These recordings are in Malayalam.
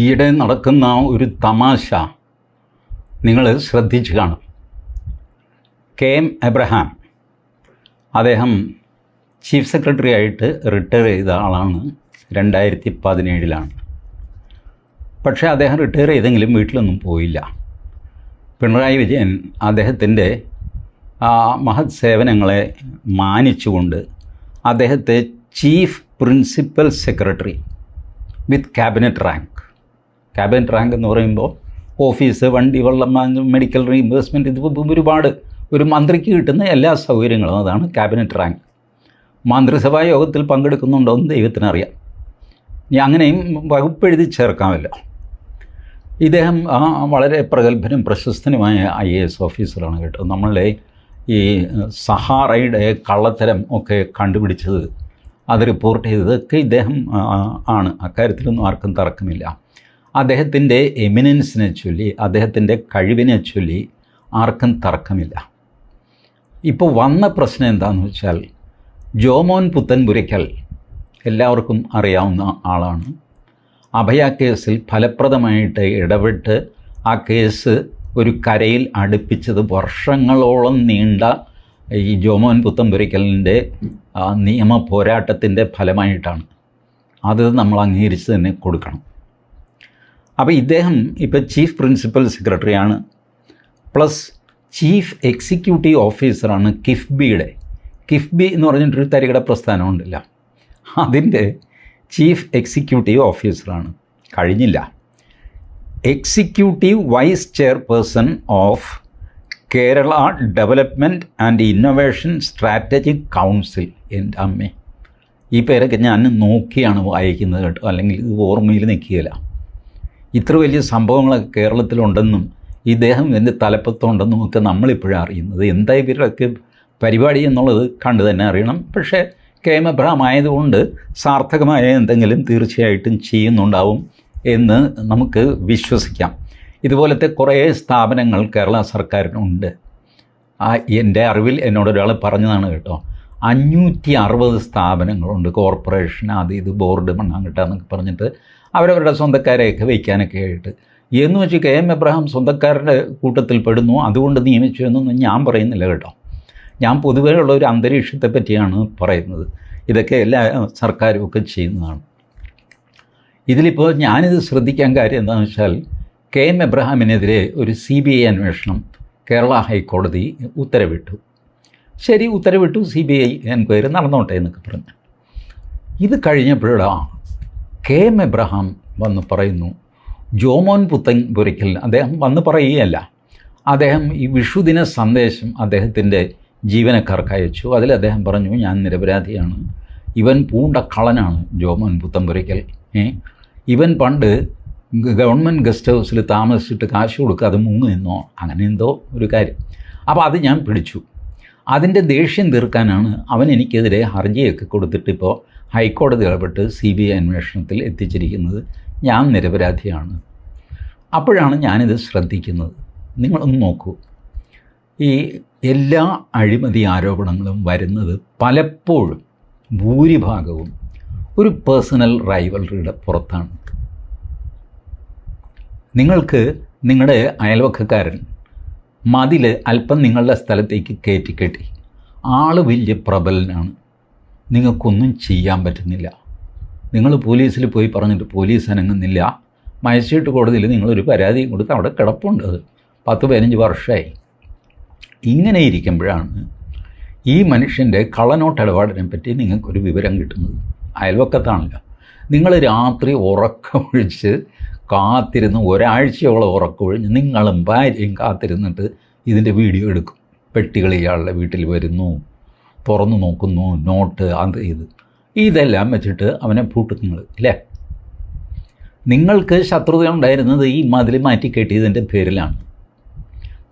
ഈയിടെ നടക്കുന്ന ഒരു തമാശ നിങ്ങൾ ശ്രദ്ധിച്ചു കാണും. കെ എം എബ്രഹാം അദ്ദേഹം ചീഫ് സെക്രട്ടറി ആയിട്ട് റിട്ടയർ ചെയ്ത ആളാണ് രണ്ടായിരത്തി പതിനേഴിലാണ്. പക്ഷേ അദ്ദേഹം റിട്ടയർ ചെയ്തെങ്കിലും വീട്ടിലൊന്നും പോയില്ല. പിണറായി വിജയൻ അദ്ദേഹത്തിന്റെ മഹത് സേവനങ്ങളെ മാനിച്ചുകൊണ്ട് അദ്ദേഹത്തെ chief principal secretary with cabinet rank cabinet rank എന്ന് പറയുമ്പോൾ ഓഫീസ് വണ്ടി വെള്ളം മെഡിക്കൽ റീഇംബേഴ്സ്മെന്റ് ഇത് ഒരുപാട്. ഒരു മന്ത്രിക്ക് കിട്ടുന്ന എല്ലാ സൗകര്യങ്ങളും അതാണ് ക്യാബിനറ്റ് റാങ്ക് മന്ത്രിസഭാ യോഗത്തിൽ പങ്കെടുക്കുന്നുണ്ടോ എന്ന് ദൈവത്തിനറിയാം. ഇനി അങ്ങനെയും വകുപ്പെഴുതി ചേർക്കാമല്ലോ. ഇദ്ദേഹം വളരെ പ്രഗത്ഭനും പ്രശസ്തനുമായ ഐ എ എസ് ഓഫീസറാണ് കേട്ടോ. നമ്മളുടെ ഈ സഹാറയുടെ കള്ളത്തരം ഒക്കെ കണ്ടുപിടിച്ചത് അത് റിപ്പോർട്ട് ചെയ്തതൊക്കെ ഇദ്ദേഹം ആണ്. അക്കാര്യത്തിലൊന്നും ആർക്കും തർക്കമില്ല. അദ്ദേഹത്തിന്റെ എമിനൻസിനെ ചൊല്ലി അദ്ദേഹത്തിന്റെ കഴിവിനെ ചൊല്ലി ആർക്കും തർക്കമില്ല. ഇപ്പോൾ വന്ന പ്രശ്നം എന്താണെന്ന് വെച്ചാൽ ജോമോൻ പുത്തൻപുരയ്ക്കൽ എല്ലാവർക്കും അറിയാവുന്ന ആളാണ്. അഭയ കേസിൽ ഫലപ്രദമായിട്ട് ഇടപെട്ട് ആ കേസ് ഒരു കരയിൽ അടുപ്പിച്ചത് വർഷങ്ങളോളം നീണ്ട ഈ ജോമോൻ പുത്തൻപുരയ്ക്കലിന്റെ നിയമ പോരാട്ടത്തിന്റെ ഫലമായിട്ടാണ്. അത് നമ്മൾ അംഗീകരിച്ച് തന്നെ കൊടുക്കണം. അപ്പോൾ ഇദ്ദേഹം ഇപ്പോൾ ചീഫ് പ്രിൻസിപ്പൽ സെക്രട്ടറിയാണ് പ്ലസ് ചീഫ് എക്സിക്യൂട്ടീവ് ഓഫീസറാണ് കിഫ്ബിയുടെ. കിഫ്ബി എന്ന് പറഞ്ഞിട്ടൊരു തരികട പ്രസ്ഥാനമുണ്ടല്ല. അതിന്റെ ചീഫ് എക്സിക്യൂട്ടീവ് ഓഫീസറാണ് കഴിഞ്ഞില്ല. Executive vice chairperson of Kerala development and innovation strategic council എന്റെ അമ്മേ. ഈ പേരൊക്കെ ഞാൻ നോക്കിയാണ് വായിക്കുന്നത് കേട്ടോ. അല്ലെങ്കിൽ ഇത് ഓർമ്മയിൽ നിൽക്കുകയില്ല. ഇത്ര വലിയ സംഭവങ്ങളൊക്കെ കേരളത്തിലുണ്ടെന്നും ഈ ദേഹം ഇതിന്റെ തലപ്പത്തുണ്ടെന്നും ഒക്കെ നമ്മളിപ്പോഴും അറിയുന്നത്. എന്താ ഇവരുടെയൊക്കെ പരിപാടി എന്നുള്ളത് കണ്ടു തന്നെ അറിയണം. പക്ഷേ കെ സാർത്ഥകമായ എന്തെങ്കിലും തീർച്ചയായിട്ടും ചെയ്യുന്നുണ്ടാവും എന്ന് നമുക്ക് വിശ്വസിക്കാം. ഇതുപോലത്തെ കുറേ സ്ഥാപനങ്ങൾ കേരള സർക്കാരിനുണ്ട്. എന്റെ അറിവിൽ എന്നോട് ഒരാൾ പറഞ്ഞതാണ് കേട്ടോ. അഞ്ഞൂറ്റി അറുപത് സ്ഥാപനങ്ങളുണ്ട്. കോർപ്പറേഷൻ അത് ഇത് ബോർഡ് മണ്ണാങ്കട്ട എന്നൊക്കെ പറഞ്ഞിട്ട് അവരവരുടെ സ്വന്തക്കാരെയൊക്കെ വയ്ക്കാനൊക്കെ ആയിട്ട്. എന്ന് വെച്ച് കെ എം എബ്രഹാം സ്വന്തക്കാരുടെ കൂട്ടത്തിൽ പെടുന്നു. അതുകൊണ്ട് നിയമിച്ചു എന്നൊന്നും ഞാൻ പറയുന്നില്ല കേട്ടോ. ഞാൻ പൊതുവേ ഉള്ള ഒരു അന്തരീക്ഷത്തെ പറ്റിയാണ് പറയുന്നത്. ഇതൊക്കെ എല്ലാ സർക്കാരും ഒക്കെ ചെയ്യുന്നതാണ്. ഇതിലിപ്പോൾ ഞാനിത് ശ്രദ്ധിക്കാൻ കാര്യം എന്താണെന്ന് വെച്ചാൽ കെ എം എബ്രഹാമിനെതിരെ ഒരു സി ബി ഐ അന്വേഷണം കേരള ഹൈക്കോടതി ഉത്തരവിട്ടു. ശരി ഉത്തരവിട്ടു സി ബി ഐ എൻക്വയറി നടന്നോട്ടെ എന്നൊക്കെ പറഞ്ഞു. ഇത് കഴിഞ്ഞപ്പോഴാണ് കെ എം എബ്രഹാം വന്ന് പറയുന്നു ജോമോൻ പുത്തൻ പുരയ്ക്കൽ അദ്ദേഹം വന്ന് പറയുകയല്ല. അദ്ദേഹം ഈ വിഷുദിന സന്ദേശം അദ്ദേഹത്തിന്റെ ജീവനക്കാർക്ക് അയച്ചു. അതിൽ അദ്ദേഹം പറഞ്ഞു ഞാൻ നിരപരാധിയാണ്. ഇവൻ പൂണ്ട കളനാണ് ജോമോൻ പുത്തൻപുരയ്ക്കൽ ഇവൻ പണ്ട് ഗവൺമെന്റ് ഗസ്റ്റ് ഹൗസിൽ താമസിച്ചിട്ട് കാശ് കൊടുക്കാതെ മുങ്ങ് നിന്നോ? അങ്ങനെ എന്തോ ഒരു കാര്യം. അപ്പോൾ അത് ഞാൻ പിടിച്ചു. അതിന്റെ ദേഷ്യം തീർക്കാനാണ് അവൻ എനിക്കെതിരെ ഹർജിയൊക്കെ കൊടുത്തിട്ട് ഇപ്പോൾ ഹൈക്കോടതി ഇടപെട്ട് സി ബി ഐ അന്വേഷണത്തിൽ എത്തിച്ചിരിക്കുന്നത് ഞാൻ നിരപരാധിയാണ്. അപ്പോഴാണ് ഞാനിത് ശ്രദ്ധിക്കുന്നത്. നിങ്ങളൊന്ന് നോക്കൂ. ഈ എല്ലാ അഴിമതി ആരോപണങ്ങളും വരുന്നത് പലപ്പോഴും ഭൂരിഭാഗവും ഒരു പേഴ്സണൽ റൈവലറിയുടെ പുറത്താണ്. നിങ്ങൾക്ക് നിങ്ങളുടെ അയൽവക്കക്കാരൻ മതിൽ അല്പം നിങ്ങളുടെ സ്ഥലത്തേക്ക് കയറ്റി കെട്ടി. ആൾ വലിയ പ്രബലനാണ്. നിങ്ങൾക്കൊന്നും ചെയ്യാൻ പറ്റുന്നില്ല. നിങ്ങൾ പോലീസിൽ പോയി പറഞ്ഞിട്ട് പോലീസ് അനങ്ങുന്നില്ല. മജിസ്ട്രേറ്റ് കോടതിയിൽ നിങ്ങളൊരു പരാതിയും കൊടുത്ത് അവിടെ കിടപ്പുണ്ട്. അത് പത്ത് പതിനഞ്ച് വർഷമായി ഇങ്ങനെ ഇരിക്കുമ്പോഴാണ് ഈ മനുഷ്യന്റെ കള്ളനോട്ട് ഇടപാടിനെ പറ്റി നിങ്ങൾക്കൊരു വിവരം കിട്ടുന്നത്. അയൽവക്കത്താണല്ലോ. നിങ്ങൾ രാത്രി ഉറക്കമൊഴിച്ച് കാത്തിരുന്ന് ഒരാഴ്ചയോളം ഉറക്കമൊഴിഞ്ഞ് നിങ്ങളും ഭാര്യയും കാത്തിരുന്നിട്ട് ഇതിന്റെ വീഡിയോ എടുക്കും. പെട്ടികൾ ഇയാളുടെ വീട്ടിൽ വരുന്നു. തുറന്നു നോക്കുന്നു നോട്ട് അത് ഇത്. ഇതെല്ലാം വെച്ചിട്ട് അവനെ പൂട്ടും നിങ്ങൾ ഇല്ലേ? നിങ്ങൾക്ക് ശത്രുത ഉണ്ടായിരുന്നത് ഈ മതിൽ മാറ്റി കെട്ടിയതിന്റെ പേരിലാണ്.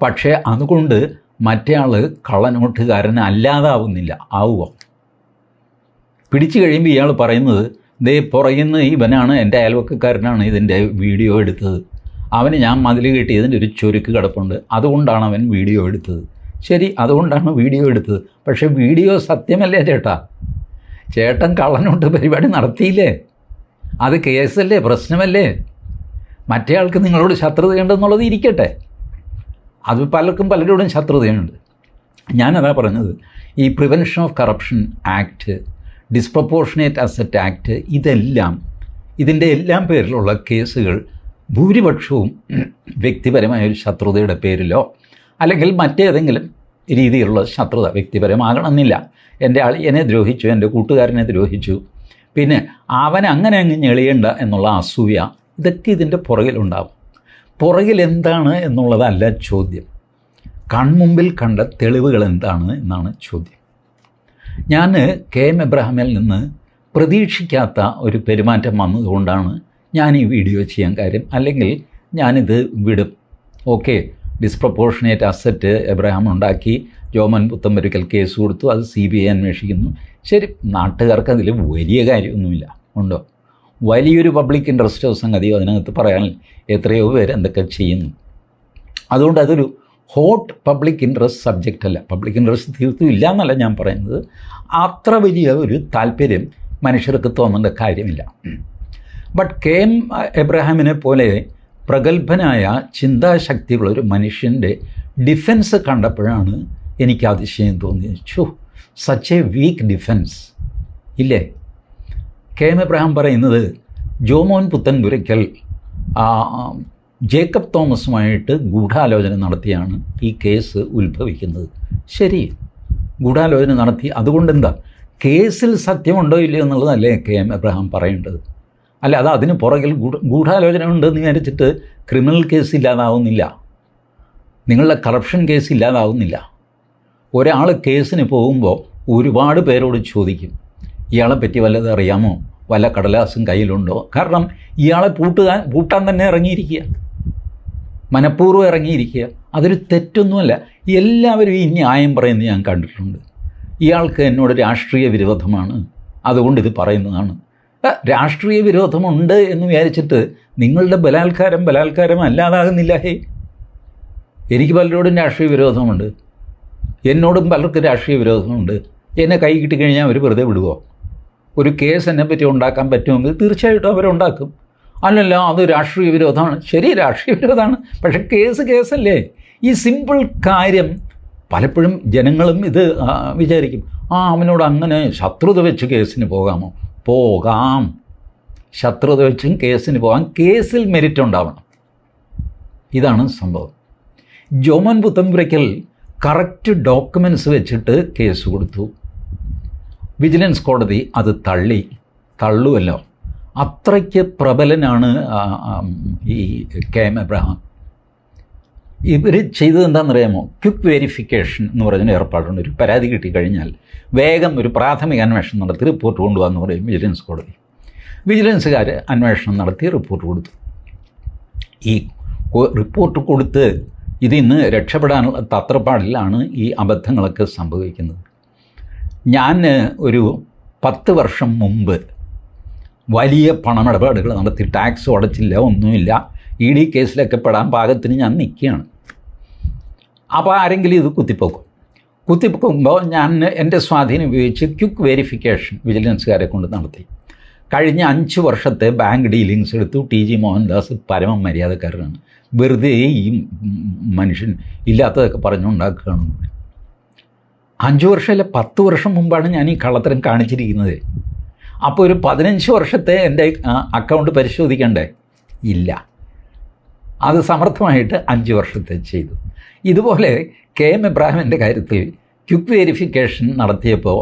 പക്ഷേ അതുകൊണ്ട് മറ്റേ ആൾ കള്ളനോട്ടുകാരൻ അല്ലാതാവുന്നില്ല ആവുക പിടിച്ചു കഴിയുമ്പോൾ ഇയാൾ പറയുന്നത് ദേ പുറയുന്ന ഇവനാണ് എന്റെ അയൽവക്കക്കാരനാണ് ഇതിന്റെ വീഡിയോ എടുത്തത്. അവന് ഞാൻ മതിൽ കെട്ടിയതിന്റെ ഒരു ചുരുക്ക് കിടപ്പുണ്ട് അതുകൊണ്ടാണ് അവൻ വീഡിയോ എടുത്തത്. ശരി അതുകൊണ്ടാണ് വീഡിയോ എടുത്തത്. പക്ഷേ വീഡിയോ സത്യമല്ലേ ചേട്ടാ? ചേട്ടൻ കള്ളനോട്ട് പരിപാടി നടത്തിയില്ലേ? അത് കേസല്ലേ പ്രശ്നമല്ലേ? മറ്റേ ആൾക്ക് നിങ്ങളോട് ശത്രുതയുണ്ടെന്നുള്ളത് ഇരിക്കട്ടെ. അത് പലർക്കും പലരോടും ശത്രുതയുണ്ട് ഞാനതാ പറഞ്ഞത് ഈ prevention of corruption act disproportionate asset act ഇതെല്ലാം ഇതിന്റെ എല്ലാം പേരിലുള്ള കേസുകൾ ഭൂരിപക്ഷവും വ്യക്തിപരമായ ഒരു ശത്രുതയുടെ പേരിലോ അല്ലെങ്കിൽ മറ്റേതെങ്കിലും രീതിയിലുള്ള ശത്രുത വ്യക്തിപരമാകണമെന്നില്ല. എന്റെ അളിയനെ ദ്രോഹിച്ചു എന്റെ കൂട്ടുകാരനെ ദ്രോഹിച്ചു. പിന്നെ അവൻ അങ്ങനെ അങ്ങ് ഞെളിയണ്ട എന്നുള്ള അസൂയ ഇതൊക്കെ ഇതിന്റെ പുറകിലുണ്ടാവും പുറകിൽ എന്താണ് എന്നുള്ളതല്ല ചോദ്യം. കൺമുമ്പിൽ കണ്ട തെളിവുകൾ എന്താണ് എന്നാണ് ചോദ്യം. ഞാൻ കെ എം എബ്രഹാമിൽ നിന്ന് പ്രതീക്ഷിക്കാത്ത ഒരു പെരുമാറ്റം വന്നതുകൊണ്ടാണ് ഞാൻ ഈ വീഡിയോ ചെയ്യാൻ കാര്യം. അല്ലെങ്കിൽ ഞാനിത് വിടും. ഓക്കെ. ഡിസ്പ്രപ്പോർഷനേറ്റ് അസറ്റ് എബ്രഹാം ഉണ്ടാക്കി. ജോമൻ പുത്തമ്പരിക്കൽ കേസ് കൊടുത്തു. അത് സി ബി ഐ അന്വേഷിക്കുന്നു. ശരി നാട്ടുകാർക്ക് അതിൽ വലിയ കാര്യമൊന്നുമില്ല. ഉണ്ടോ? വലിയൊരു പബ്ലിക് ഇൻട്രസ്റ്റോ സംഗതിയോ അതിനകത്ത് പറയാൻ എത്രയോ പേര് എന്തൊക്കെ ചെയ്യുന്നു. അതുകൊണ്ട് അതൊരു ഹോട്ട് പബ്ലിക് ഇൻട്രസ്റ്റ് സബ്ജക്റ്റ് അല്ല. പബ്ലിക് ഇൻട്രസ്റ്റ് തീർത്തും ഇല്ല എന്നല്ല ഞാൻ പറയുന്നത്. അത്ര വലിയ ഒരു താല്പര്യം മനുഷ്യർക്ക് തോന്നേണ്ട കാര്യമില്ല. ബട്ട് കെ എം എബ്രഹാമിനെ പോലെ പ്രഗത്ഭനായ ചിന്താശക്തിയുള്ള ഒരു മനുഷ്യന്റെ ഡിഫൻസ് കണ്ടപ്പോഴാണ് എനിക്ക് അതിശയം തോന്നിയത്. സച്ച് എ വീക്ക് ഡിഫൻസ് ഇല്ലേ? കെ എം എബ്രഹാം പറയുന്നത് ജോമോൻ പുത്തൻപുരയ്ക്കൽ ആ, ജേക്കബ് തോമസുമായിട്ട് ഗൂഢാലോചന നടത്തിയാണ് ഈ കേസ് ഉത്ഭവിക്കുന്നത്. ശരി ഗൂഢാലോചന നടത്തി. അതുകൊണ്ടെന്താ? കേസിൽ സത്യമുണ്ടോ ഇല്ലയോ എന്നുള്ളതല്ലേ കെ എം എബ്രഹാം പറയേണ്ടത്. അല്ല അത് അതിന് പുറകിൽ ഗൂഢ ഗൂഢാലോചന ഉണ്ടെന്ന് വിചാരിച്ചിട്ട് ക്രിമിനൽ കേസ് ഇല്ലാതാവുന്നില്ല. നിങ്ങളുടെ കറപ്ഷൻ കേസ് ഇല്ലാതാവുന്നില്ല. ഒരാൾ കേസിന് പോകുമ്പോൾ ഒരുപാട് പേരോട് ചോദിക്കും ഇയാളെ പറ്റി വല്ലത് അറിയാമോ? വല്ല കടലാസും കയ്യിലുണ്ടോ? കാരണം ഇയാളെ പൂട്ടുകാൻ പൂട്ടാൻ തന്നെ ഇറങ്ങിയിരിക്കുക. മനഃപൂർവം ഇറങ്ങിയിരിക്കുക. അതൊരു തെറ്റൊന്നുമല്ല. എല്ലാവരും ഈ ന്യായം പറയുന്നത് ഞാൻ കണ്ടിട്ടുണ്ട്. ഇയാൾക്ക് എന്നോട് രാഷ്ട്രീയ വിരോധമാണ്. അതുകൊണ്ട് ഇത് പറയുന്നതാണ്. രാഷ്ട്രീയ വിരോധമുണ്ട് എന്ന് വിചാരിച്ചിട്ട് നിങ്ങളുടെ ബലാത്കാരം ബലാത്കാരം അല്ലാതാകുന്നില്ല ഹേ. എനിക്ക് പലരോടും രാഷ്ട്രീയ വിരോധമുണ്ട്. എന്നോടും പലർക്കും രാഷ്ട്രീയ വിരോധമുണ്ട്. എന്നെ കൈ കിട്ടിക്കഴിഞ്ഞാൽ അവർ വെറുതെ വിടുവോ? ഒരു കേസ് എന്നെ പറ്റി ഉണ്ടാക്കാൻ പറ്റുമെങ്കിൽ തീർച്ചയായിട്ടും അവരുണ്ടാക്കും. അല്ലല്ല അത് രാഷ്ട്രീയ വിരോധമാണ്. ശരി രാഷ്ട്രീയ വിരോധമാണ്. പക്ഷേ കേസ് കേസല്ലേ. ഈ സിമ്പിൾ കാര്യം പലപ്പോഴും ജനങ്ങളും ഇത് വിചാരിക്കും. ആ അവനോട് അങ്ങനെ ശത്രുത വെച്ച് കേസിന് പോകാമോ? പോകാം. ശത്രുത വെച്ചും കേസിന് പോകാം. കേസിൽ മെരിറ്റ് ഉണ്ടാവണം. ഇതാണ് സംഭവം. ജോമൻ പുത്തമ്പുരയ്ക്കൽ കറക്റ്റ് ഡോക്യുമെന്റ്സ് വെച്ചിട്ട് കേസ് കൊടുത്തു. വിജിലൻസ് കോടതി അത് തള്ളി. തള്ളുമല്ലോ അത്രയ്ക്ക് പ്രബലനാണ് ഈ കെ എം എബ്രഹാം. ഇവർ ചെയ്തത് എന്താണെന്നറിയാമോ? ക്വിക്ക് വെരിഫിക്കേഷൻ എന്ന് പറയുന്ന ഏർപ്പാടുണ്ട്. ഒരു പരാതി കിട്ടിക്കഴിഞ്ഞാൽ വേഗം ഒരു പ്രാഥമിക അന്വേഷണം നടത്തി റിപ്പോർട്ട് കൊണ്ടുവന്ന് പറയും വിജിലൻസ് കോടതി. വിജിലൻസുകാർ അന്വേഷണം നടത്തി റിപ്പോർട്ട് കൊടുത്തു. ഈ റിപ്പോർട്ട് കൊടുത്ത് ഇതിൽ നിന്ന് രക്ഷപ്പെടാനുള്ള തത്രപ്പാടിലാണ് ഈ അബദ്ധങ്ങളൊക്കെ സംഭവിക്കുന്നത്. ഞാൻ ഒരു പത്ത് വർഷം മുമ്പ് വലിയ പണമിടപാടുകൾ നടത്തി ടാക്സ് അടച്ചില്ല ഒന്നുമില്ല. ഇ ഡി കേസിലൊക്കെ പെടാൻ പാകത്തിന് ഞാൻ നിൽക്കുകയാണ്. അപ്പോൾ ആരെങ്കിലും ഇത് കുത്തിപ്പോക്കും. കുത്തിപ്പോക്കുമ്പോൾ ഞാൻ എന്റെ സ്വാധീനം ഉപയോഗിച്ച് ക്യുക്ക് വെരിഫിക്കേഷൻ വിജിലൻസുകാരെ കൊണ്ട് നടത്തി. കഴിഞ്ഞ അഞ്ച് വർഷത്തെ ബാങ്ക് ഡീലിങ്സ് എടുത്തു ടി ജി മോഹൻദാസ് പരമ മര്യാദക്കാരനാണ്. വെറുതെ ഈ മനുഷ്യൻ ഇല്ലാത്തതൊക്കെ പറഞ്ഞുണ്ടാക്കുകയാണ് അഞ്ച് വർഷമല്ല പത്ത് വർഷം മുമ്പാണ് ഞാൻ ഈ കള്ളത്തരം കാണിച്ചിരിക്കുന്നത്. അപ്പോൾ ഒരു പതിനഞ്ച് വർഷത്തെ എന്റെ അക്കൗണ്ട് പരിശോധിക്കണ്ടേ? ഇല്ല. അത് സമർത്ഥമായിട്ട് അഞ്ച് വർഷത്തെ ചെയ്തു. ഇതുപോലെ കെ എം എബ്രാഹിമിന്റെ കാര്യത്തിൽ ക്വിക്ക് വെരിഫിക്കേഷൻ നടത്തിയപ്പോൾ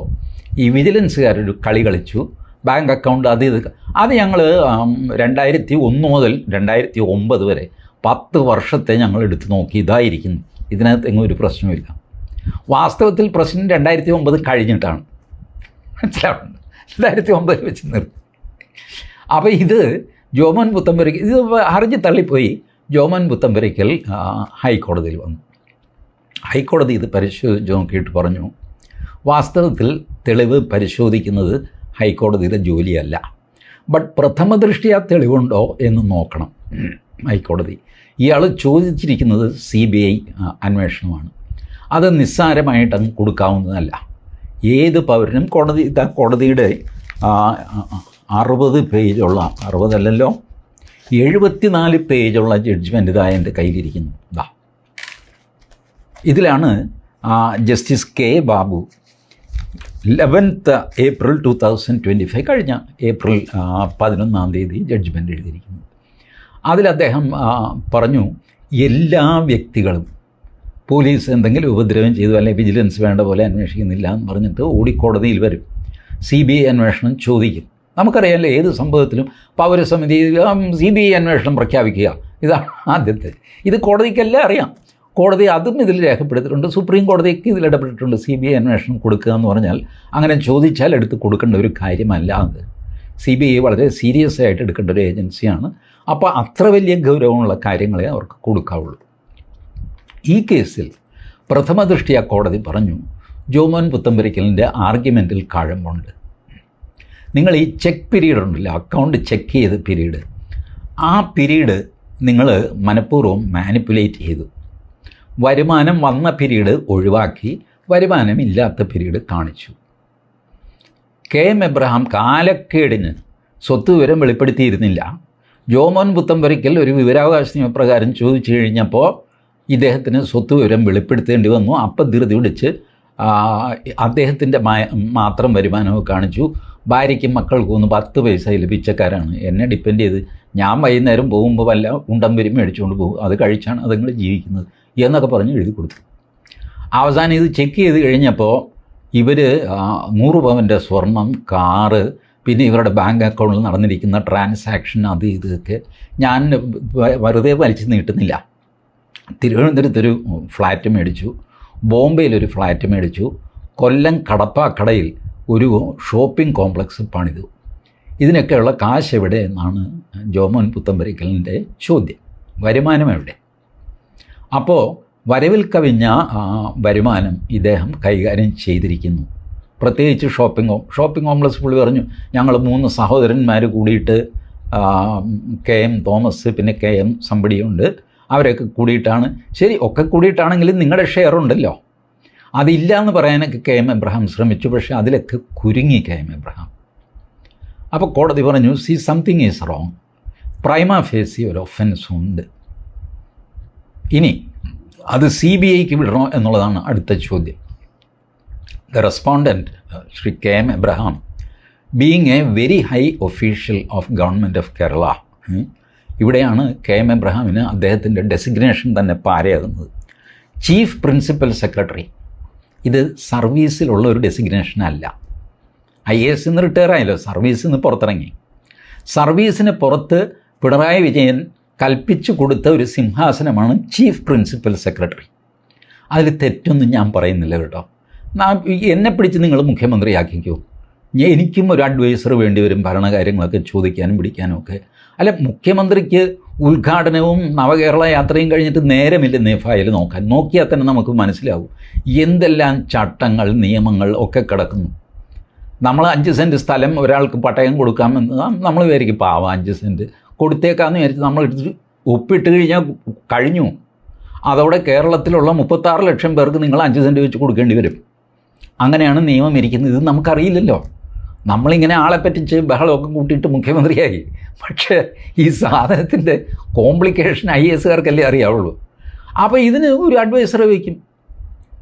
ഈ വിജിലൻസുകാരൊരു കളി കളിച്ചു. ബാങ്ക് അക്കൗണ്ട് അത് ഇത്. അത് ഞങ്ങൾ രണ്ടായിരത്തി ഒന്ന് മുതൽ രണ്ടായിരത്തി ഒമ്പത് വരെ പത്ത് വർഷത്തെ ഞങ്ങൾ എടുത്തു നോക്കി. ഇതായിരിക്കുന്നു ഇതിനകത്ത് എങ്ങും ഒരു പ്രശ്നമില്ല വാസ്തവത്തിൽ പ്രശ്നം രണ്ടായിരത്തി ഒമ്പത് കഴിഞ്ഞിട്ടാണ്. മനസ്സിലാവുന്നുണ്ട്? രണ്ടായിരത്തി ഒമ്പതിൽ വെച്ച് നിർത്തി. അപ്പോൾ ഇത് ജോമൻ പുത്തമ്പരയ്ക്ക് ഇത് ഹർജി തള്ളിപ്പോയി. ജോമൻ പുത്തമ്പരയ്ക്കൽ ഹൈക്കോടതിയിൽ വന്നു. ഹൈക്കോടതി ഇത് പരിശോധിച്ച് നോക്കിയിട്ട് പറഞ്ഞു വാസ്തവത്തിൽ തെളിവ് പരിശോധിക്കുന്നത് ഹൈക്കോടതിയുടെ ജോലിയല്ല. ബട്ട് പ്രഥമ ദൃഷ്ടിയാ തെളിവുണ്ടോ എന്ന് നോക്കണം. ഹൈക്കോടതി. ഇയാൾ ചോദിച്ചിരിക്കുന്നത് സി ബി ഐ അന്വേഷണമാണ്. അത് നിസ്സാരമായിട്ട് കൊടുക്കാവുന്നതല്ല. ഏത് പൗരനും കോടതി കോടതിയുടെ ആ, ആ, അറുപത് പേജുള്ള അറുപതല്ലല്ലോ? എഴുപത്തിനാല് പേജുള്ള ജഡ്ജ്മെന്റ് ഇതാ എന്റെ കയ്യിലിരിക്കുന്നു. ഇതാ ഇതിലാണ് justice K Babu eleventh April two thousand twenty five കഴിഞ്ഞ ഏപ്രിൽ പതിനൊന്നാം തീയതി ജഡ്ജ്മെന്റ് എഴുതിയിരിക്കുന്നത്. അതിൽ അദ്ദേഹം പറഞ്ഞു എല്ലാ വ്യക്തികളും പോലീസ് എന്തെങ്കിലും ഉപദ്രവം ചെയ്തു അല്ലെങ്കിൽ വിജിലൻസ് വേണ്ട പോലെ അന്വേഷിക്കുന്നില്ല എന്ന് പറഞ്ഞിട്ട് ഓടിക്കോടതിയിൽ വരും. സി ബി ഐ അന്വേഷണം ചോദിക്കും. നമുക്കറിയാമല്ലോ ഏത് സംഭവത്തിലും പൗരസമിതി സി ബി ഐ അന്വേഷണം പ്രഖ്യാപിക്കുക. ഇതാണ് ആദ്യത്തെ. ഇത് കോടതിക്കല്ല അറിയാം. കോടതി അതും ഇതിൽ രേഖപ്പെടുത്തിയിട്ടുണ്ട്. സുപ്രീം കോടതിക്ക് ഇതിൽ ഇടപെട്ടിട്ടുണ്ട്. സി ബി ഐ അന്വേഷണം കൊടുക്കുക എന്ന് പറഞ്ഞാൽ അങ്ങനെ ചോദിച്ചാൽ എടുത്ത് കൊടുക്കേണ്ട ഒരു കാര്യമല്ല അത്. സി ബി ഐ വളരെ സീരിയസ് ആയിട്ട് എടുക്കേണ്ട ഒരു ഏജൻസിയാണ്. അപ്പോൾ അത്ര വലിയ ഗൗരവമുള്ള കാര്യങ്ങളെ അവർക്ക് കൊടുക്കാവുള്ളൂ. ഈ കേസിൽ പ്രഥമ ദൃഷ്ടിയ കോടതി പറഞ്ഞു ജോമോൻ പുത്തമ്പരിക്കലിന്റെ ആർഗ്യുമെന്റിൽ കാഴമ്പുണ്ട്. നിങ്ങൾ ഈ ചെക്ക് പീരീഡ് ഉണ്ടല്ലോ അക്കൗണ്ട് ചെക്ക് ചെയ്ത് പീരീഡ്. ആ പീരീഡ് നിങ്ങൾ മനഃപൂർവം മാനിപ്പുലേറ്റ് ചെയ്തു. വരുമാനം വന്ന പിരീഡ് ഒഴിവാക്കി വരുമാനം ഇല്ലാത്ത പിരീഡ് കാണിച്ചു. കെ എം എബ്രഹാം കാലക്കേടിന് സ്വത്ത് വിവരം വെളിപ്പെടുത്തിയിരുന്നില്ല. ജോമോൻ പുത്തമ്പരിക്കൽ ഒരു വിവരാവകാശ നിയമപ്രകാരം ചോദിച്ചു കഴിഞ്ഞപ്പോൾ ഇദ്ദേഹത്തിന് സ്വത്ത് വിവരം വെളിപ്പെടുത്തേണ്ടി വന്നു. അപ്പം ധൃതി പിടിച്ച് അദ്ദേഹത്തിന്റെ മാത്രം വരുമാനമൊക്കെ കാണിച്ചു. ഭാര്യയ്ക്കും മക്കൾക്കും ഒന്ന് പത്ത് പൈസ ലഭിച്ചക്കാരാണ്. എന്നെ ഡിപ്പെൻഡ് ചെയ്ത് ഞാൻ വൈകുന്നേരം പോകുമ്പോൾ വല്ല ഉണ്ടമ്പരി മേടിച്ചുകൊണ്ട് പോകും. അത് കഴിച്ചാണ് അതുങ്ങൾ ജീവിക്കുന്നത്. എന്നൊക്കെ പറഞ്ഞ് എഴുതി കൊടുത്തു. അവസാനം ഇത് ചെക്ക് ചെയ്ത് കഴിഞ്ഞപ്പോൾ ഇവർ നൂറ് പവന്റെ സ്വർണം കാറ് പിന്നെ ഇവരുടെ ബാങ്ക് അക്കൗണ്ടിൽ നടന്നിരിക്കുന്ന ട്രാൻസാക്ഷൻ അത് ഇതൊക്കെ ഞാൻ വെറുതെ വലിച്ചു നീട്ടുന്നില്ല. തിരുവനന്തപുരത്തൊരു ഫ്ലാറ്റ് മേടിച്ചു. ബോംബെയിലൊരു ഫ്ലാറ്റ് മേടിച്ചു. കൊല്ലം കടപ്പാക്കടയിൽ ഒരു ഷോപ്പിംഗ് കോംപ്ലക്സ് പണിതു. ഇതിനൊക്കെയുള്ള കാശ് എവിടെ എന്നാണ് ജോമോൻ പുത്തമ്പരിക്കലിന്റെ ചോദ്യം. വരുമാനം എവിടെ? അപ്പോൾ വരവിൽ കവിഞ്ഞ ആ, വരുമാനം ഇദ്ദേഹം കൈകാര്യം ചെയ്തിരിക്കുന്നു. പ്രത്യേകിച്ച് ഷോപ്പിംഗ് ഹോം. ഷോപ്പിംഗ് ഹോംലെസ് പുള്ളി പറഞ്ഞു ഞങ്ങൾ മൂന്ന് സഹോദരന്മാർ കൂടിയിട്ട് കെ എം തോമസ് പിന്നെ കെ എം സമ്പടിയുണ്ട് അവരൊക്കെ കൂടിയിട്ടാണ്. ശരി ഒക്കെ കൂടിയിട്ടാണെങ്കിലും നിങ്ങളുടെ ഷെയർ ഉണ്ടല്ലോ. അതില്ല എന്ന് പറയാനൊക്കെ കെ എം എബ്രഹാം ശ്രമിച്ചു. പക്ഷേ അതിലൊക്കെ കുരുങ്ങി കെ എം എബ്രഹാം. അപ്പോൾ കോടതി പറഞ്ഞു see something is wrong prima facie ഒരു ഒഫൻസ് ഉണ്ട്. ഇനി അത് സി ബി ഐക്ക് വിടണോ എന്നുള്ളതാണ് അടുത്ത ചോദ്യം. The respondent Shri K M Abraham being a very high official of government of Kerala ഇവിടെയാണ് കെ എം എബ്രഹാമിന് അദ്ദേഹത്തിന്റെ ഡെസിഗ്നേഷൻ തന്നെ പാരയാകുന്നത്. ചീഫ് പ്രിൻസിപ്പൽ സെക്രട്ടറി ഇത് സർവീസിലുള്ള ഒരു ഡെസിഗ്നേഷൻ അല്ല. ഐ എ എസ് നിന്ന് റിട്ടയർ ആയല്ലോ സർവീസിൽ നിന്ന് പുറത്തിറങ്ങി. സർവീസിന് പുറത്ത് പിണറായി വിജയൻ കൽപ്പിച്ചു കൊടുത്ത ഒരു സിംഹാസനമാണ് ചീഫ് പ്രിൻസിപ്പൽ സെക്രട്ടറി. അതിൽ തെറ്റൊന്നും ഞാൻ പറയുന്നില്ല കേട്ടോ. എന്നെ പിടിച്ച് നിങ്ങൾ മുഖ്യമന്ത്രിയാക്കിക്കോ. ഞാൻ എനിക്കും ഒരു അഡ്വൈസർ വേണ്ടി വരും ഭരണകാര്യങ്ങളൊക്കെ ചോദിക്കാനും പിടിക്കാനും ഒക്കെ. അല്ല മുഖ്യമന്ത്രിക്ക് ഉദ്ഘാടനവും നവകേരള യാത്രയും കഴിഞ്ഞിട്ട് നേരമില്ലെന്നേ ഫയൽ നോക്കാൻ? നോക്കിയാൽ തന്നെ നമുക്ക് മനസ്സിലാവും എന്തെല്ലാം ചട്ടങ്ങൾ നിയമങ്ങൾ ഒക്കെ കിടക്കുന്നു. നമ്മൾ അഞ്ച് സെന്റ് സ്ഥലം ഒരാൾക്ക് പട്ടയം കൊടുക്കാമെന്ന് നമ്മൾ വിചാരിക്കും പാവം അഞ്ച് സെന്റ് കൊടുത്തേക്കാന്ന് വിചാരിച്ച് നമ്മൾ എടുത്ത് ഒപ്പിട്ട് കഴിഞ്ഞാൽ കഴിഞ്ഞു. അതോടെ കേരളത്തിലുള്ള മുപ്പത്താറ് ലക്ഷം പേർക്ക് നിങ്ങൾ അഞ്ച് സെന്റ് വെച്ച് കൊടുക്കേണ്ടി വരും. അങ്ങനെയാണ് നിയമം ഇരിക്കുന്നത്. ഇത് നമുക്കറിയില്ലല്ലോ. നമ്മളിങ്ങനെ ആളെ പറ്റിച്ച് ബഹളമൊക്കെ കൂട്ടിയിട്ട് മുഖ്യമന്ത്രിയായി. പക്ഷേ ഈ സാധനത്തിന്റെ കോംപ്ലിക്കേഷൻ ഐ എസുകാർക്കല്ലേ അറിയാവുള്ളൂ. അപ്പോൾ ഇതിന് ഒരു അഡ്വൈസറെ വയ്ക്കും.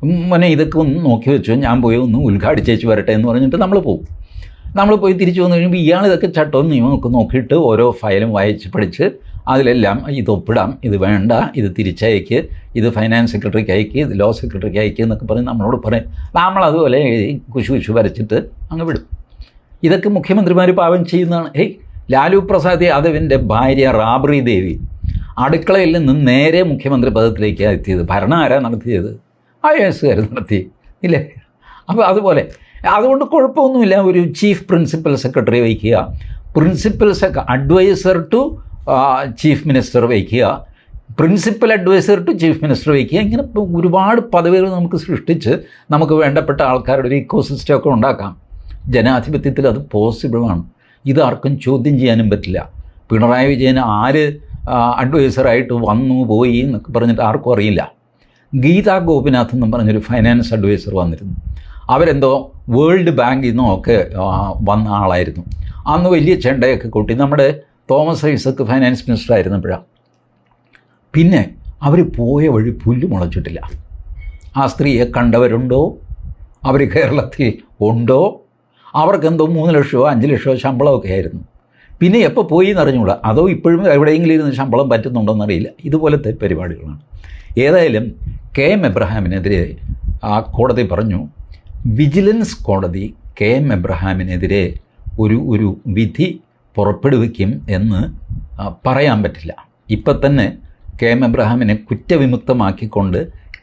മോനെ ഇതൊക്കെ ഒന്ന് നോക്കി വെച്ചു. ഞാൻ പോയി ഒന്ന് ഉദ്ഘാടിച്ചേച്ച് വരട്ടെ എന്ന് പറഞ്ഞിട്ട് നമ്മൾ പോകും നമ്മൾ പോയി തിരിച്ചു വന്നു കഴിയുമ്പോൾ ഇയാൾ ഇതൊക്കെ ചട്ടവും നിയമമൊക്കെ നോക്കിയിട്ട് ഓരോ ഫയലും വായിച്ച് പഠിച്ച് അതിലെല്ലാം ഇത് ഒപ്പിടാം ഇത് വേണ്ട ഇത് തിരിച്ചയക്ക് ഇത് ഫൈനാൻസ് സെക്രട്ടറിക്ക് അയക്ക് ഇത് ലോ സെക്രട്ടറിക്ക് അയക്ക് എന്നൊക്കെ പറഞ്ഞ് നമ്മളോട് പറയും. നമ്മൾ അതുപോലെ കുശു കുശു വരച്ചിട്ട് അങ്ങ് വിടും. ഇതൊക്കെ മുഖ്യമന്ത്രിമാർ പാവം ചെയ്യുന്നതാണ്. ഏയ് ലാലു പ്രസാദ് യാദവിന്റെ ഭാര്യ റാബ്രി ദേവി അടുക്കളയിൽ നിന്ന് നേരെ മുഖ്യമന്ത്രി പദത്തിലേക്ക് എത്തിയത്. ഭരണം ആരാ നടത്തിയത്? ഐ എസുകാർ നടത്തി. ഇല്ലേ? അപ്പോൾ അതുപോലെ അതുകൊണ്ട് കുഴപ്പമൊന്നുമില്ല. ഒരു ചീഫ് പ്രിൻസിപ്പൽ സെക്രട്ടറി വയ്ക്കുക പ്രിൻസിപ്പൽ സെക്ര അഡ്വൈസർ ടു ചീഫ് മിനിസ്റ്റർ വയ്ക്കുക principal adviser to chief minister വയ്ക്കുക ഇങ്ങനെ ഒരുപാട് പദവികൾ നമുക്ക് സൃഷ്ടിച്ച് നമുക്ക് വേണ്ടപ്പെട്ട ആൾക്കാരുടെ ഒരു ഇക്കോ ഒക്കെ ഉണ്ടാക്കാം. ജനാധിപത്യത്തിൽ അത് പോസിബിളാണ് ഇത് ആർക്കും ചോദ്യം ചെയ്യാനും പറ്റില്ല. പിണറായി വിജയൻ ആര് അഡ്വൈസറായിട്ട് വന്നു പോയി എന്നൊക്കെ പറഞ്ഞിട്ട് ആർക്കും അറിയില്ല. ഗീതാ ഗോപിനാഥ് എന്നും പറഞ്ഞൊരു ഫൈനാൻസ് അഡ്വൈസർ വന്നിരുന്നു. അവരെന്തോ വേൾഡ് ബാങ്കിൽ നിന്നും ഒക്കെ വന്ന ആളായിരുന്നു. അന്ന് വലിയ ചെണ്ടയൊക്കെ കൂട്ടി. നമ്മുടെ തോമസ് ഐസക്ക് ഫൈനാൻസ് മിനിസ്റ്റർ ആയിരുന്നപ്പോഴാണ് പിന്നെ അവർ പോയ വഴി പുല്ല് മുളച്ചിട്ടില്ല. ആ സ്ത്രീയെ കണ്ടവരുണ്ടോ? അവർ കേരളത്തിൽ ഉണ്ടോ? അവർക്കെന്തോ മൂന്ന് ലക്ഷമോ അഞ്ച് ലക്ഷമോ ശമ്പളമൊക്കെ ആയിരുന്നു. പിന്നെ എപ്പോൾ പോയി എന്നറിഞ്ഞുകൂടാ. അതോ ഇപ്പോഴും എവിടെയെങ്കിലും ഇരുന്ന് ശമ്പളം പറ്റുന്നുണ്ടോ എന്നറിയില്ല ഇതുപോലത്തെ പരിപാടികളാണ്. ഏതായാലും കെ എം എബ്രഹാമിനെതിരെ ആ കോടതി പറഞ്ഞു വിജിലൻസ് കോടതി കെ എം എബ്രഹാമിനെതിരെ ഒരു ഒരു വിധി പുറപ്പെടുവിക്കും എന്ന് പറയാൻ പറ്റില്ല. ഇപ്പം തന്നെ കെ എം എബ്രഹാമിനെ കുറ്റവിമുക്തമാക്കിക്കൊണ്ട്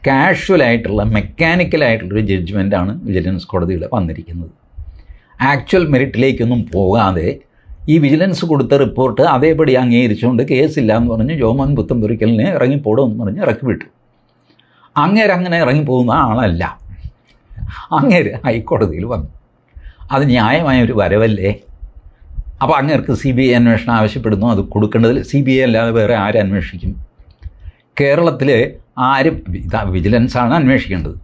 കാഷ്വലായിട്ടുള്ള മെക്കാനിക്കലായിട്ടുള്ളൊരു ജഡ്ജ്മെന്റാണ് വിജിലൻസ് കോടതിയിൽ വന്നിരിക്കുന്നത്. ആക്ച്വൽ മെറിറ്റിലേക്കൊന്നും പോകാതെ ഈ വിജിലൻസ് കൊടുത്ത റിപ്പോർട്ട് അതേപടി അംഗീകരിച്ചുകൊണ്ട് കേസില്ല എന്ന് പറഞ്ഞ് ജോമോൻ പുത്തംപുരിക്കലിനെ ഇറങ്ങിപ്പോടും എന്ന് പറഞ്ഞ് ഇറക്കി വിട്ടു അങ്ങേരങ്ങനെ ഇറങ്ങിപ്പോകുന്ന ആളല്ല. അങ്ങേര് ഹൈക്കോടതിയിൽ വന്നു. അത് ന്യായമായ ഒരു വരവല്ലേ? അപ്പോൾ അങ്ങേർക്ക് സി ബി ഐ അന്വേഷണം ആവശ്യപ്പെടുന്നു അത് കൊടുക്കേണ്ടതിൽ സി ബി ഐ അല്ലാതെ വേറെ ആര് അന്വേഷിക്കും? കേരളത്തിൽ ആരും ഇതാ വിജിലൻസാണ് അന്വേഷിക്കേണ്ടത്.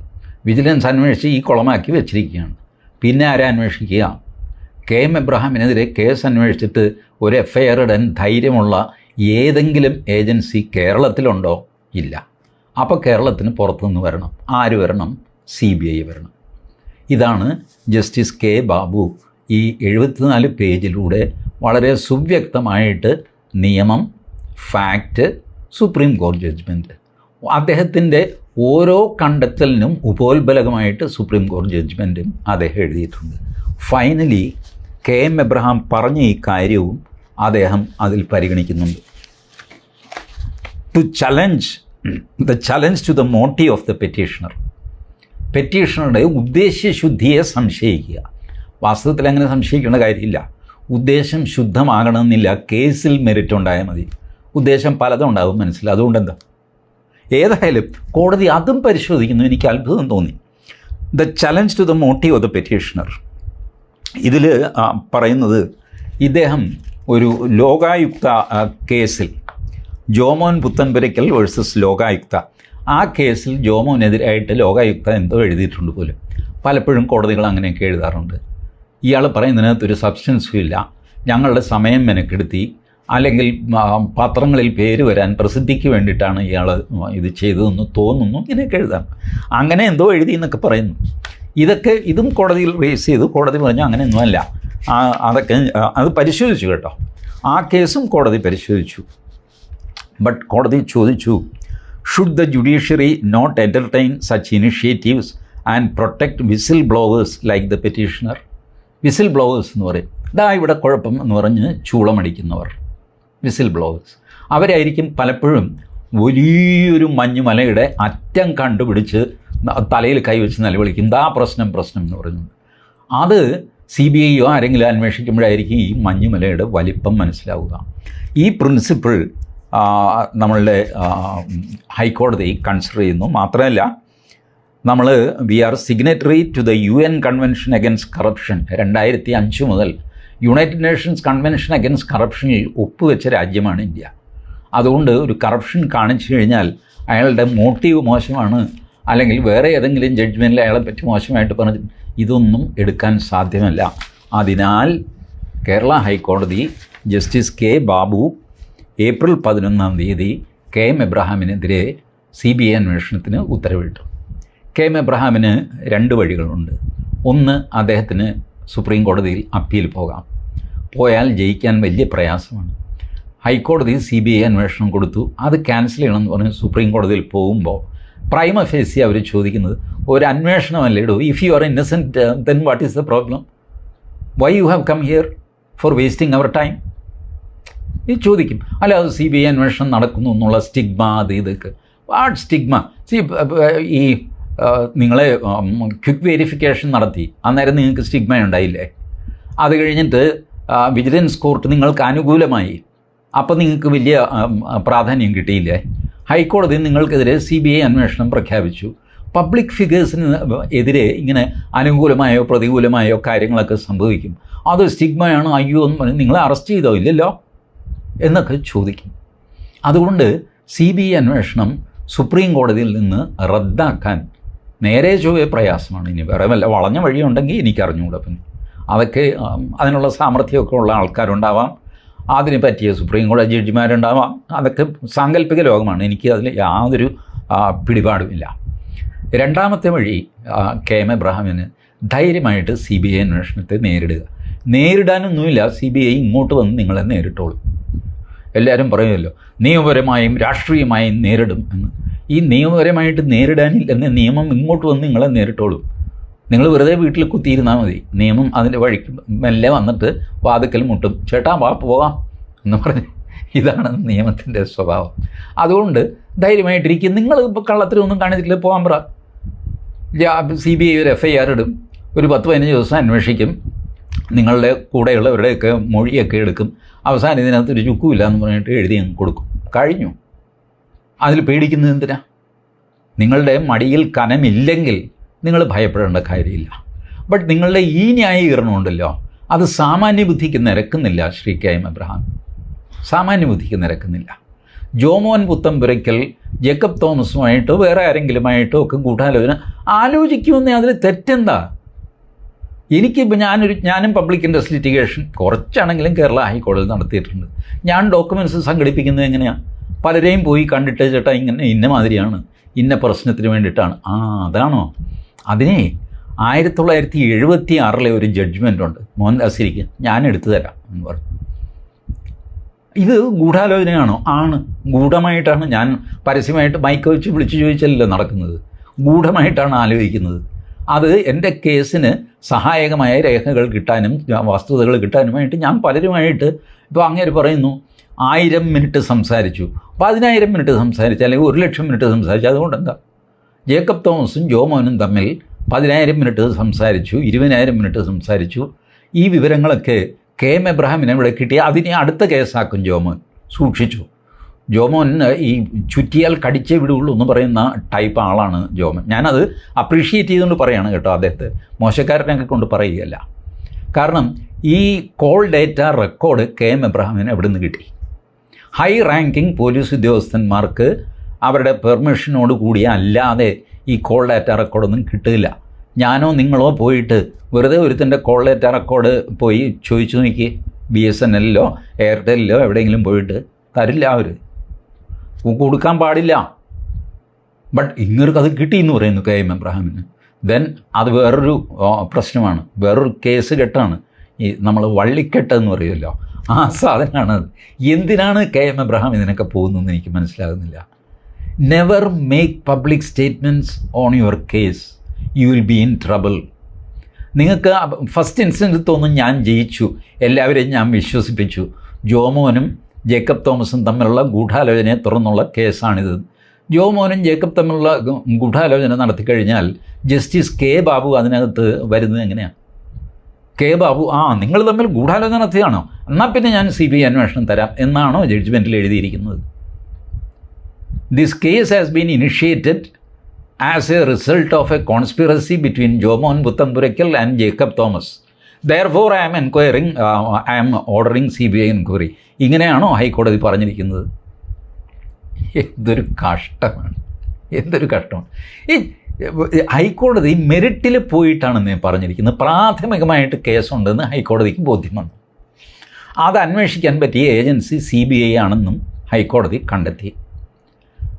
വിജിലൻസ് അന്വേഷിച്ച് ഈ കുളമാക്കി വെച്ചിരിക്കുകയാണ്. പിന്നെ ആരെ അന്വേഷിക്കുക? കെ എം എബ്രഹാമിനെതിരെ കേസ് അന്വേഷിച്ചിട്ട് ഒരു എഫ് ഐ ആർ ഇടാൻ ധൈര്യമുള്ള ഏതെങ്കിലും ഏജൻസി കേരളത്തിലുണ്ടോ? ഇല്ല. അപ്പോൾ കേരളത്തിന് പുറത്തുനിന്ന് വരണം. ആര് വരണം? സി ബി ഐ വരണം. ഇതാണ് ജസ്റ്റിസ് കെ ബാബു ഈ എഴുപത്തിനാല് പേജിലൂടെ വളരെ സുവ്യക്തമായിട്ട് നിയമം ഫാക്റ്റ് സുപ്രീം കോടതി ജഡ്ജ്മെന്റ് അദ്ദേഹത്തിന്റെ ഓരോ കണ്ടെത്തലിനും ഉപോത്ബലകമായിട്ട് സുപ്രീം കോടതി ജഡ്ജ്മെന്റും അദ്ദേഹം എഴുതിയിട്ടുണ്ട്. ഫൈനലി കെ എം എബ്രഹാം പറഞ്ഞ ഈ കാര്യവും അദ്ദേഹം അതിൽ പരിഗണിക്കുന്നുണ്ട്. To challenge the challenge to the motive of the petitioner പെറ്റീഷണറുടെ ഉദ്ദേശ്യശുദ്ധിയെ സംശയിക്കുക. വാസ്തവത്തിൽ അങ്ങനെ സംശയിക്കേണ്ട കാര്യമില്ല. ഉദ്ദേശം ശുദ്ധമാകണമെന്നില്ല. കേസിൽ മെറിറ്റ് ഉണ്ടായാൽ മതി. ഉദ്ദേശം പലതും ഉണ്ടാകും മനസ്സിൽ. അതുകൊണ്ടെന്താ? ഏതായാലും കോടതി അതും പരിശോധിക്കുന്നു. എനിക്ക് അത്ഭുതം തോന്നി. The challenge to the motive of the petitioner ഇതിൽ പറയുന്നത് ഇദ്ദേഹം ഒരു ലോകായുക്ത കേസിൽ. ജോമോൻ പുത്തൻപുരയ്ക്കൽ വേഴ്സസ് ലോകായുക്ത. ആ കേസിൽ ജോമോനെതിരായിട്ട് ലോകായുക്ത എന്തോ എഴുതിയിട്ടുണ്ട് പോലും. പലപ്പോഴും കോടതികൾ അങ്ങനെയൊക്കെ എഴുതാറുണ്ട്. ഇയാൾ പറയുന്നതിനകത്ത് ഒരു സബ്സ്റ്റൻസും ഇല്ല. ഞങ്ങളുടെ സമയം മെനക്കെടുത്തി അല്ലെങ്കിൽ പത്രങ്ങളിൽ പേര് വരാൻ പ്രസിദ്ധിക്ക് വേണ്ടിയിട്ടാണ് ഇയാൾ ഇത് ചെയ്തതെന്ന് തോന്നുന്നു. ഇങ്ങനെയൊക്കെ എഴുതാം. അങ്ങനെ എന്തോ എഴുതി എന്നൊക്കെ പറയുന്നു. ഇതൊക്കെ ഇതും കോടതിയിൽ റേസ് ചെയ്തു. കോടതി പറഞ്ഞു അങ്ങനെയൊന്നുമല്ല അതൊക്കെ അത് പരിശോധിച്ചു കേട്ടോ. ആ കേസും കോടതി പരിശോധിച്ചു. ബട്ട് കോടതി ചോദിച്ചു. Should the judiciary not entertain such initiatives and protect whistle blowers like the petitioner whistle blowers എന്ന് പറയും. ഇതാ ഇവിടെ കുഴപ്പം എന്ന് പറഞ്ഞ് ചൂളമടിക്കുന്നവർ. വിസിൽ ബ്ലോവേഴ്സ് അവരായിരിക്കും പലപ്പോഴും വലിയൊരു മഞ്ഞുമലയുടെ അറ്റം കണ്ടുപിടിച്ച് തലയിൽ കൈവച്ച് നിലവിളിക്കും. ദാ പ്രശ്നം പ്രശ്നം എന്ന് പറയുന്നത്. അത് സി ബി ഐയോ ആരെങ്കിലും അന്വേഷിക്കുമ്പോഴായിരിക്കും ഈ മഞ്ഞുമലയുടെ വലിപ്പം മനസ്സിലാവുക. ഈ പ്രിൻസിപ്പിൾ നമ്മളുടെ ഹൈക്കോടതി കൺസിഡർ ചെയ്യുന്നു. മാത്രമല്ല നമ്മൾ we are signatory to the U N convention against corruption രണ്ടായിരത്തി അഞ്ച് മുതൽ യുണൈറ്റഡ് നേഷൻസ് കൺവെൻഷൻ അഗൻസ്റ്റ് കറപ്ഷനിൽ ഒപ്പുവെച്ച രാജ്യമാണ് ഇന്ത്യ. അതുകൊണ്ട് ഒരു കറപ്ഷൻ കാണിച്ചു കഴിഞ്ഞാൽ അയാളുടെ മോട്ടീവ് മോശമാണ്. അല്ലെങ്കിൽ വേറെ ഏതെങ്കിലും ജഡ്ജ്മെന്റിൽ അയാളെ പറ്റി മോശമായിട്ട് പറഞ്ഞു ഇതൊന്നും എടുക്കാൻ സാധ്യമല്ല. അതിനാൽ കേരള ഹൈക്കോടതി ജസ്റ്റിസ് കെ ബാബു ഏപ്രിൽ പതിനൊന്നാം തീയതി കെ എം എബ്രഹാമിനെതിരെ സി ബി ഐ അന്വേഷണത്തിന് ഉത്തരവിട്ടു. കെ എം എബ്രഹാമിന് രണ്ട് വഴികളുണ്ട്. ഒന്ന് അദ്ദേഹത്തിന് സുപ്രീം കോടതിയിൽ അപ്പീൽ പോകാം. പോയാൽ ജയിക്കാൻ വലിയ പ്രയാസമാണ്. ഹൈക്കോടതി സി ബി ഐ അന്വേഷണം കൊടുത്തു. അത് ക്യാൻസൽ ചെയ്യണമെന്ന് പറഞ്ഞ് സുപ്രീം കോടതിയിൽ പോകുമ്പോൾ പ്രൈമ ഫേസി അവർ ചോദിക്കുന്നത് ഒരു അന്വേഷണമല്ലേ ഇടൂ? If you are innocent then what is the problem why you have come here for wasting our time ഈ ചോദിക്കും. അല്ല അത് സി ബി ഐ അന്വേഷണം നടക്കുന്നു എന്നുള്ള സ്റ്റിഗ്മ അത് ഇതൊക്കെ. What stigma. സി ഈ നിങ്ങളെ ക്വിക്ക് വെരിഫിക്കേഷൻ നടത്തി. അന്നേരം നിങ്ങൾക്ക് സ്റ്റിഗ്മ ഉണ്ടായില്ലേ? അത് കഴിഞ്ഞിട്ട് വിജിലൻസ് കോർട്ട് നിങ്ങൾക്ക് അനുകൂലമായി. അപ്പോൾ നിങ്ങൾക്ക് വലിയ പ്രാധാന്യം കിട്ടിയില്ലേ? ഹൈക്കോടതി നിങ്ങൾക്കെതിരെ സി ബി ഐ അന്വേഷണം പ്രഖ്യാപിച്ചു. പബ്ലിക് ഫിഗേഴ്സിന് എതിരെ ഇങ്ങനെ അനുകൂലമായോ പ്രതികൂലമായോ കാര്യങ്ങളൊക്കെ സംഭവിക്കും. അത് സ്റ്റിഗ്മയാണ്. അയ്യോ നിങ്ങളെ അറസ്റ്റ് ചെയ്തോ ഇല്ലല്ലോ? എന്നൊക്കെ ചോദിക്കും. അതുകൊണ്ട് സി ബി ഐ അന്വേഷണം സുപ്രീം കോടതിയിൽ നിന്ന് റദ്ദാക്കാൻ നേരെ ചൊവ്വേ പ്രയാസമാണ്. ഇനി വേറെ വല്ല വളഞ്ഞ വഴിയുണ്ടെങ്കിൽ എനിക്കറിഞ്ഞുകൂടെ പിന്നെ. അതൊക്കെ അതിനുള്ള സാമർഥ്യമൊക്കെ ഉള്ള ആൾക്കാരുണ്ടാവാം. അതിന് പറ്റിയ സുപ്രീം കോടതി ജഡ്ജിമാരുണ്ടാവാം. അതൊക്കെ സാങ്കല്പിക ലോകമാണ്. എനിക്ക് അതിൽ യാതൊരു പിടിപാടുമില്ല രണ്ടാമത്തെ വഴി കെ എം എബ്രഹാമിന് ധൈര്യമായിട്ട് സി ബി ഐ അന്വേഷണത്തെ നേരിടുക. നേരിടാനൊന്നുമില്ല. സി ബി ഐ ഇങ്ങോട്ട് വന്ന് നിങ്ങളെ നേരിട്ടോളും. എല്ലാവരും പറയുമല്ലോ നിയമപരമായും രാഷ്ട്രീയമായും നേരിടും എന്ന്. ഈ നിയമപരമായിട്ട് നേരിടാനില്ലെന്ന് നിയമം ഇങ്ങോട്ട് വന്ന് നിങ്ങളെ നേരിട്ടോളും. നിങ്ങൾ വെറുതെ വീട്ടിൽ കുത്തിയിരുന്നാൽ മതി. നിയമം അതിന്റെ വഴിക്ക് മെല്ലെ വന്നിട്ട് വാതുക്കൽ മുട്ടും. ചേട്ടാ വാ പോവാം എന്ന് പറഞ്ഞ് ഇതാണ് നിയമത്തിന്റെ സ്വഭാവം. അതുകൊണ്ട് ധൈര്യമായിട്ടിരിക്കും നിങ്ങൾ ഇപ്പോൾ കള്ളത്തിലൊന്നും കാണിച്ചിട്ടില്ല പോകാൻ പറ. സി ബി ഐ ഒരു എഫ് ഐ ആർ ഇടും. ഒരു പത്ത് പതിനഞ്ച് ദിവസം അന്വേഷിക്കും. നിങ്ങളുടെ കൂടെയുള്ളവരുടെയൊക്കെ മൊഴിയൊക്കെ എടുക്കും. അവസാനം ഇതിനകത്ത് ഒരു ചുക്കുമില്ല എന്ന് പറഞ്ഞിട്ട് എഴുതി അങ്ങ് കൊടുക്കും. കഴിഞ്ഞു. അതിൽ പേടിക്കുന്നത് എന്തിനാ? നിങ്ങളുടെ മടിയിൽ കനമില്ലെങ്കിൽ നിങ്ങൾ ഭയപ്പെടേണ്ട കാര്യമില്ല. ബട്ട് നിങ്ങളുടെ ഈ ന്യായീകരണം ഉണ്ടല്ലോ അത് സാമാന്യ ബുദ്ധിക്ക് നിരക്കുന്നില്ല ശ്രീ കെ എം എബ്രഹാം സാമാന്യ ബുദ്ധിക്ക് നിരക്കുന്നില്ല. ജോമോൻ പുത്തമ്പുരയ്ക്കൽ ജേക്കബ് തോമസുമായിട്ടോ വേറെ ആരെങ്കിലുമായിട്ടോ ഒക്കെ കൂട്ടാലോചന. ആലോചിക്കുമെന്നേ അതിൽ തെറ്റെന്താ? എനിക്കിപ്പോൾ ഞാനൊരു ഞാനും പബ്ലിക് ഇൻട്രസ്റ്റ് ലിറ്റിഗേഷൻ കുറച്ചാണെങ്കിലും കേരള ഹൈക്കോടതി നടത്തിയിട്ടുണ്ട്. ഞാൻ ഡോക്യുമെന്റ്സ് സംഘടിപ്പിക്കുന്നത് എങ്ങനെയാണ് പലരെയും പോയി കണ്ടിട്ട് ചേട്ടാ ഇങ്ങനെ ഇന്ന മാതിരിയാണ് ഇന്ന പ്രശ്നത്തിന് വേണ്ടിയിട്ടാണ്. ആ അതാണോ? അതിനെ ആയിരത്തി തൊള്ളായിരത്തി എഴുപത്തി ആറിലെ ഒരു ജഡ്ജ്മെന്റ് ഉണ്ട് മോഹൻദാസിരിക്ക് ഞാൻ എടുത്തു തരാം എന്ന് പറഞ്ഞു. ഇത് ഗൂഢാലോചനയാണോ? ആണ്. ഗൂഢമായിട്ടാണ് ഞാൻ പരസ്യമായിട്ട് മൈക്ക് വെച്ച് വിളിച്ചു ചോദിച്ചല്ലോ നടക്കുന്നത്. ഗൂഢമായിട്ടാണ് ആലോചിക്കുന്നത്. അത് എന്റെ കേസിന് സഹായകമായ രേഖകൾ കിട്ടാനും വസ്തുതകൾ കിട്ടാനും വേണ്ടി ഞാൻ പലരുമായിട്ട് ഇപ്പോൾ അങ്ങേര് പറയുന്നു ആയിരം മിനിറ്റ് സംസാരിച്ചു. പതിനായിരം മിനിറ്റ് സംസാരിച്ചു അല്ലെങ്കിൽ ഒരു ലക്ഷം മിനിറ്റ് സംസാരിച്ചു. അതുകൊണ്ട് എന്താ? ജേക്കബ് തോമസും ജോമോനും തമ്മിൽ പതിനായിരം മിനിറ്റ് സംസാരിച്ചു ഇരുപതിനായിരം മിനിറ്റ് സംസാരിച്ചു. ഈ വിവരങ്ങളൊക്കെ കെ എം എബ്രഹാമിനെ ഇവിടെ കിട്ടി അതിനെ അടുത്ത കേസാക്കും ജോമോൻ സൂക്ഷിച്ചു. ജോമോൻ ഈ ചുറ്റിയാൽ കടിച്ചേ വിടുകയുള്ളൂ എന്ന് പറയുന്ന ടൈപ്പ് ആളാണ് ജോമൻ. ഞാനത് അപ്രീഷിയേറ്റ് ചെയ്തുകൊണ്ട് പറയാണ് കേട്ടോ അദ്ദേഹത്തെ. മോശക്കാരനൊക്കെ കൊണ്ട് പറയുകയല്ല. കാരണം ഈ call data record K M എബ്രഹാമിന് എവിടെ നിന്ന് കിട്ടി? ഹൈ റാങ്കിങ് പോലീസ് ഉദ്യോഗസ്ഥന്മാർക്ക് അവരുടെ പെർമിഷനോട് കൂടി അല്ലാതെ ഈ കോൾ ഡേറ്റ റെക്കോർഡൊന്നും കിട്ടില്ല ഞാനോ നിങ്ങളോ പോയിട്ട് വെറുതെ ഒരുത്തിന്റെ കോൾ ഡേറ്റ റെക്കോർഡ് പോയി ചോദിച്ചു നോക്കി ബി എസ് എൻ എല്ലിലോ എയർടെല്ലിലോ എവിടെയെങ്കിലും പോയിട്ട് തരില്ല അവർ കൊടുക്കാൻ പാടില്ല. ബട്ട് ഇങ്ങനൊരു അത് കിട്ടി എന്ന് പറയുന്നു കെ എം എബ്രഹാമിന്. ദെൻ അത് വേറൊരു പ്രശ്നമാണ്. വേറൊരു കേസ് കെട്ടാണ് ഈ നമ്മൾ വള്ളിക്കെട്ട് എന്ന് പറയുമല്ലോ. ആ സാധനമാണ് അത്. എന്തിനാണ് കെ എം എബ്രഹാം ഇതിനൊക്കെ പോകുന്നതെന്ന് എനിക്ക് മനസ്സിലാകുന്നില്ല. Never make public statements on your case you will be in trouble നിങ്ങൾക്ക് ഫസ്റ്റ് ഇൻസ്റ്റൻസ് തോന്നും ഞാൻ ജയിച്ചു. എല്ലാവരെയും ഞാൻ വിശ്വസിപ്പിച്ചു. ജോമോനും ജേക്കബ് തോമസും തമ്മിലുള്ള ഗൂഢാലോചനയെ തുറന്നുള്ള കേസാണിത്. ജോമോനും ജേക്കബ് തമ്മിലുള്ള ഗൂഢാലോചന നടത്തിക്കഴിഞ്ഞാൽ ജസ്റ്റിസ് കെ ബാബു അതിനകത്ത് വരുന്നത് എങ്ങനെയാണ് കെ ബാബു ആ നിങ്ങൾ തമ്മിൽ ഗൂഢാലോചന നടത്തിയാണോ എന്നാൽ പിന്നെ ഞാൻ സി ബി ഐ അന്വേഷണം തരാം എന്നാണോ ജഡ്ജ്മെന്റിൽ എഴുതിയിരിക്കുന്നത്. This case has been initiated as a result of a conspiracy between Jomon Puthenpurackal and Jacob Thomas. Therefore I am enquiring I am ordering C B I enquiry ഇങ്ങനെയാണോ ഹൈക്കോടതി പറഞ്ഞിരിക്കുന്നത്? എന്തൊരു കഷ്ടമാണ്. എന്തൊരു കഷ്ടമാണ്. ഈ ഹൈക്കോടതി മെറിറ്റിൽ പോയിട്ടാണെന്ന് പറഞ്ഞിരിക്കുന്നത്. പ്രാഥമികമായിട്ട് കേസുണ്ടെന്ന് ഹൈക്കോടതിക്ക് ബോധ്യം വന്നു അത് അന്വേഷിക്കാൻ പറ്റിയ ഏജൻസി സി ബി ഐ ആണെന്നും ഹൈക്കോടതി കണ്ടെത്തി.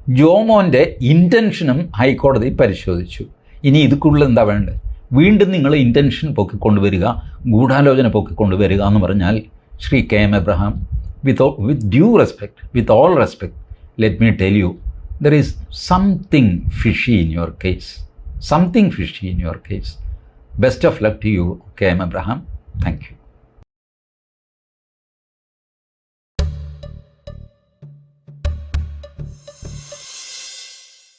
ജോമോന്റെ ഇന്റൻഷനും ഹൈക്കോടതി പരിശോധിച്ചു. ഇനി ഇതുക്കുള്ളിൽ എന്താ വേണ്ടത്? വീണ്ടും നിങ്ങൾ ഇന്റൻഷൻ പൊക്കിക്കൊണ്ടുവരിക ഗൂഢാലോചന പൊക്കിക്കൊണ്ടുവരിക എന്ന് പറഞ്ഞാൽ Shri K M Abraham with with due respect with all respect let me tell you there is something fishy in your case something fishy in your case best of luck to you K M Abraham thank you